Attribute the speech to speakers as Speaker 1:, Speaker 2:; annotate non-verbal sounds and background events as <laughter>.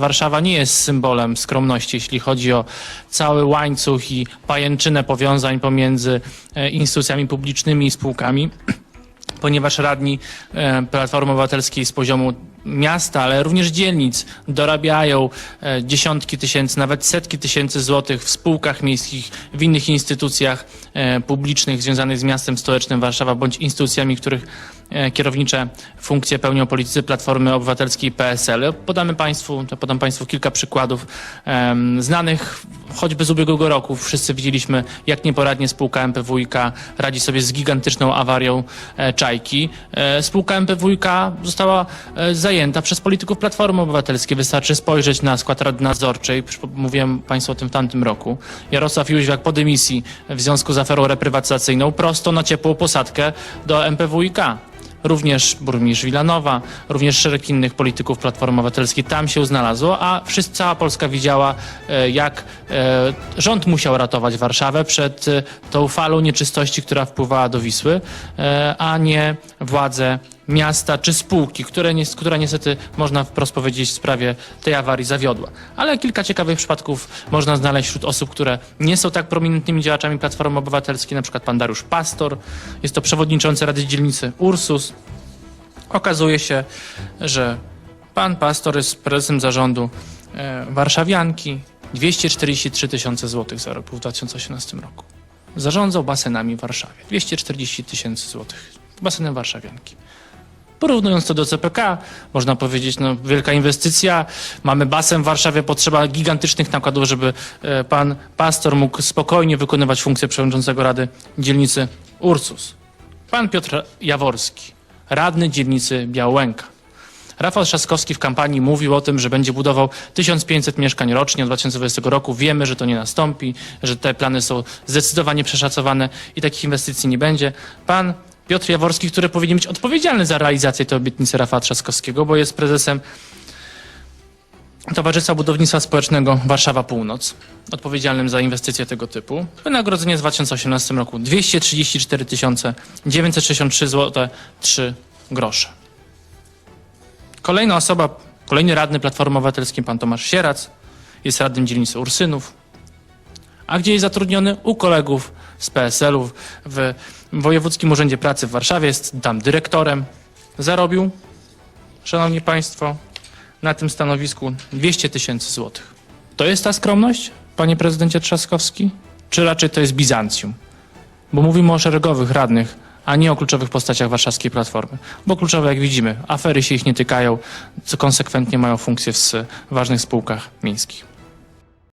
Speaker 1: Warszawa nie jest symbolem skromności, jeśli chodzi o cały łańcuch i pajęczynę powiązań pomiędzy e, instytucjami publicznymi i spółkami, <clears throat> ponieważ radni e, Platformy Obywatelskiej z poziomu miasta, ale również dzielnic dorabiają e, dziesiątki tysięcy, nawet setki tysięcy złotych w spółkach miejskich, w innych instytucjach e, publicznych związanych z miastem stołecznym Warszawa bądź instytucjami, których e, kierownicze funkcje pełnią politycy Platformy Obywatelskiej PSL. Podamy Państwu, podam Państwu kilka przykładów znanych choćby z ubiegłego roku. Wszyscy widzieliśmy, jak nieporadnie spółka MPWiK radzi sobie z gigantyczną awarią Czajki. Spółka MPWiK została e, zajęta przez polityków Platformy Obywatelskiej. Wystarczy spojrzeć na skład Rady Nadzorczej. Mówiłem Państwu o tym w tamtym roku. Jarosław Jóźwiak po dymisji w związku z aferą reprywatyzacyjną prosto na ciepłą posadkę do MPWiK również burmistrz Wilanowa, również szereg innych polityków Platformy Obywatelskiej tam się znalazło, a wszyscy, cała Polska widziała, e, jak e, rząd musiał ratować Warszawę przed e, tą falą nieczystości, która wpływała do Wisły, a nie władze miasta czy spółki, które, ni- która niestety, można wprost powiedzieć, w sprawie tej awarii zawiodła. Ale kilka ciekawych przypadków można znaleźć wśród osób, które nie są tak prominentnymi działaczami Platformy Obywatelskiej, na przykład pan Dariusz Pastor, jest to przewodniczący Rady Dzielnicy Ursus. Okazuje się, że pan Pastor jest prezesem zarządu e, Warszawianki. 243 tysiące złotych zarobił w 2018 roku. Zarządzał basenami w Warszawie. 240 tysięcy złotych basenem Warszawianki. Porównując to do CPK, można powiedzieć, no wielka inwestycja, mamy basen w Warszawie, potrzeba gigantycznych nakładów, żeby e, pan pastor mógł spokojnie wykonywać funkcję przewodniczącego Rady Dzielnicy Ursus. Pan Piotr Jaworski, radny dzielnicy Białęka. Rafał Trzaskowski w kampanii mówił o tym, że będzie budował 1500 mieszkań rocznie od 2020 roku. Wiemy, że to nie nastąpi, że te plany są zdecydowanie przeszacowane i takich inwestycji nie będzie. Pan Piotr Jaworski, który powinien być odpowiedzialny za realizację tej obietnicy Rafała Trzaskowskiego, bo jest prezesem Towarzystwa Budownictwa Społecznego Warszawa Północ, odpowiedzialnym za inwestycje tego typu. Wynagrodzenie z 2018 roku 234 963 zł 3 grosze. Kolejna osoba, kolejny radny Platformy Obywatelskiej, pan Tomasz Sierac, jest radnym dzielnicy Ursynów. A gdzie jest zatrudniony? U kolegów z PSL-u w Wojewódzkim Urzędzie Pracy w Warszawie, jest tam dyrektorem. Zarobił, szanowni państwo, na tym stanowisku 200 tysięcy złotych. To jest ta skromność, panie prezydencie Trzaskowski? Czy raczej to jest Bizancjum? Bo mówimy o szeregowych radnych, a nie o kluczowych postaciach warszawskiej Platformy. Bo kluczowe, jak widzimy, afery się ich nie tykają, co konsekwentnie mają funkcje w ważnych spółkach miejskich.